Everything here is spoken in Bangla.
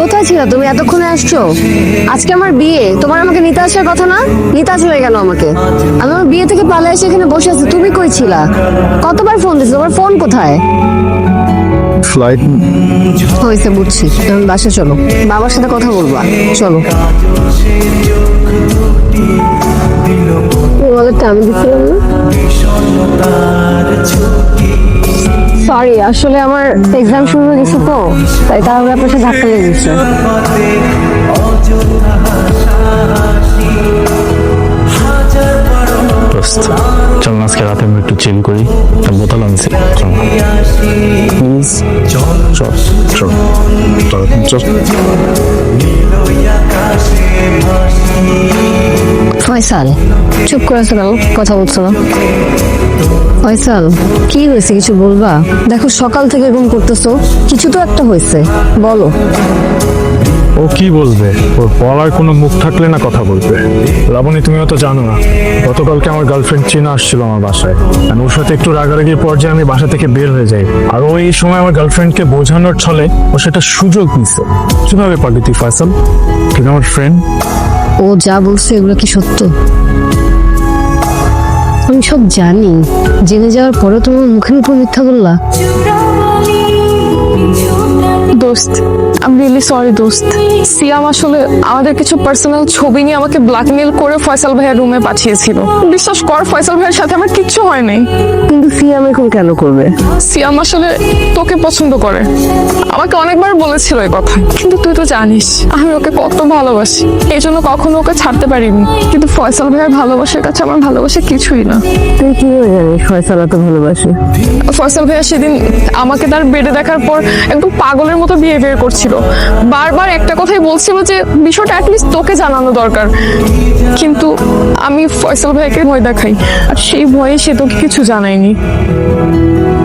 কোথায় ছিল? তুমি এতক্ষণে আসছো? আজকে আমার বিয়ে। তোমার আমাকে নিতে আসার কথা না? নিতে আসবে কেন আমাকে। আমি আমার বিয়ে থেকে পালে এসে এখানে বসে আছি। তুমি কই ছিলা? কতবার ফোন দিছো তোমার ফোন কোথায়? ফ্লাইট হয়েছে বুঝছি। তুমি বাসা চলো। বাবার সাথে কথা বলবা। চলো। তোমাদেরটা আমি দিচ্ছিলাম না? সরি আসলে আমার এক্সাম শুরু হয়ে গেছে তো তাই তাহলে আপনার সাথে ধাক্কা লেগে গেছে। চল না আজকে রাতে আমরা একটু চিল করি। একটা বোতল আনছি চল। প্লিজ চল চল। চল চল। ফয়সাল চুপ করে আছো কেন? কথা বলছো না। ফয়সাল কি হয়েছে? কিছু বলবা? দেখো সকাল থেকে এরকম করতেছো কিছু তো একটা হয়েছে। বলো। ও কি বলবে? ওর বলার কোনো মুখ থাকলে না কথা বলবে। লাবণী তুমিও তো জানো না। গতকালকে আমার গার্লফ্রেন্ড চীনা আসছিল আমার বাসায়। আর ওর সাথে একটু রাগারাগির পর্যায়ে আমি বাসা থেকে বের হয়ে যাই। আর ও এই সময় আমার গার্লফ্রেন্ডকে বোঝানোর ছলে ও সেটা সুযোগ নিছে। কীভাবে পারবি তুই ফয়সাল? তুই আমার ফ্রেন্ড ও যা বলছে এগুলো কি সত্য? সব জানি। জেনে যাওয়ার পরও তোমার মুখের উপর মিথ্যা বললা। দোস্ত আমি রিয়েলি সরি দোস্ত। সিয়াম আসলে আমাদের কিছু পার্সোনাল ছবি নিয়ে আমাকে ব্ল্যাকমেল করে ফয়সাল ভাইয়ের রুমে পাঠিয়েছিল। বিশ্বাস কর, ফয়সাল ভাইয়ের সাথে আমার কিচ্ছু হয় কিন্তু সিয়াম এখন কেন করবে? সিয়াম আসলে তোকে পছন্দ করে। আমাকে অনেকবার বলেছিল এই কথা কিন্তু তুই তো জানিস আমি ওকে কত ভালোবাসি। এই জন্য কখনো ওকে ছাড়তে পারিনি। কিন্তু ফয়সাল ভাইয়ের ভালোবাসার কাছে আমার ভালোবাসা কিছুই না। তুই কীভাবে জানিস ফয়সাল এত ভালোবাসে? ফয়সাল ভাইয়া সেদিন আমাকে তার বেডে দেখার পর একদম পাগলের মতো বিহেভিয়ার করছিল। বারবার একটা কথাই বলছিল যে বিষয়টা অ্যাটলিস্ট তোকে জানানো দরকার। কিন্তু আমি ফয়সাল ভাইকে ভয় দেখাই আর সেই ভয়ে সে তোকে কিছু জানায়নি। 啊。